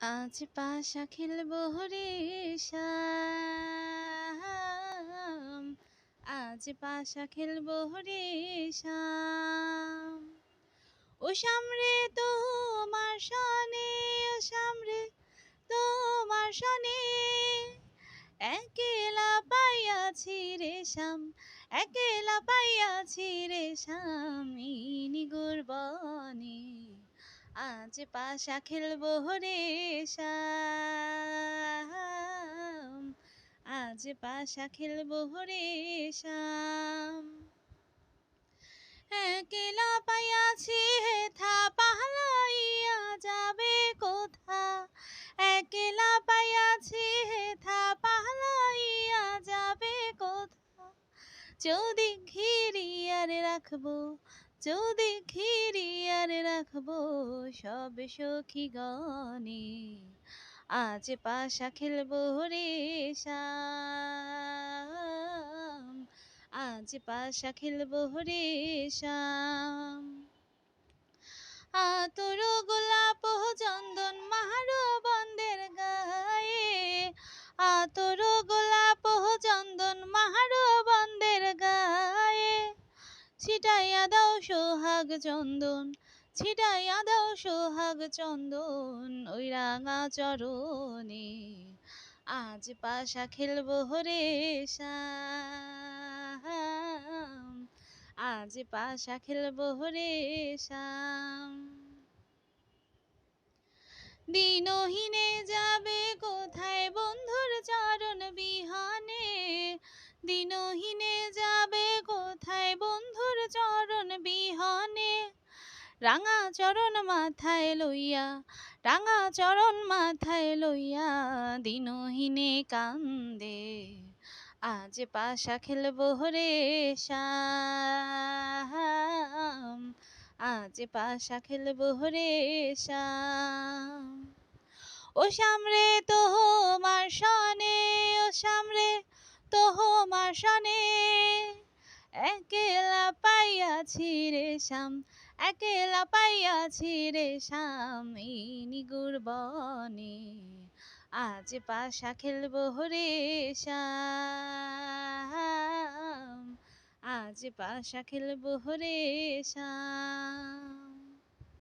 আজ পাশা খেলব রে শ্যাম। আজ পাশা খেলব রে শ্যাম। ও সামরে তোমার সনে ও সামরে তোমার সনে একেলা পাইয়াছি রে শ্যাম, একেলা পাইয়াছি রে বনে আজ পাশা খেলব রে শ্যাম। আজ পাশা খেলব রে শ্যাম। একলা পাইয়াছি হেথা পাহালাইয়া যাবে কোথা? একলা পাইয়াছি হেথা পাহালাইয়া যাবে কোথা? যদি ঘিরিয়ার রাখব। যদি ঘিরিয়ার রাখব সব সখী গনে আজ পাশা খেলব রে শ্যাম। আজ পাশা খেলব রে শ্যাম। আতর গোলাপ চন্দন মাহারো বন্দের গায়ে। আতর ছিটাইয়া দাও সোহাগ চন্দন ছিটাইয়া দাও সোহাগ চন্দন, ওই রাঙা চরণে আজ পাশা খেলব হরে শ্যাম, আজ পাশা খেলব হরে শ্যাম। দিনহীনে যাবে কোথায় রাঙা চরণ মাথায় লইয়া, রাঙা চরণ মাথায় লইয়া দিনহীনে কান্দে, আজ পাশা খেলব রে শ্যাম, আজ পাশা খেলব রে শ্যাম। ও সামরে তো মার সনে, ও সামরে তো মার সনে, একেলা পাইয়াছি শ্যাম একেলা পাইয়াছি রে শ্যাম নিগুর বনে আজ পাশা খেলব হরে শ্যাম আজ পাশা খেলব হরে শ্যাম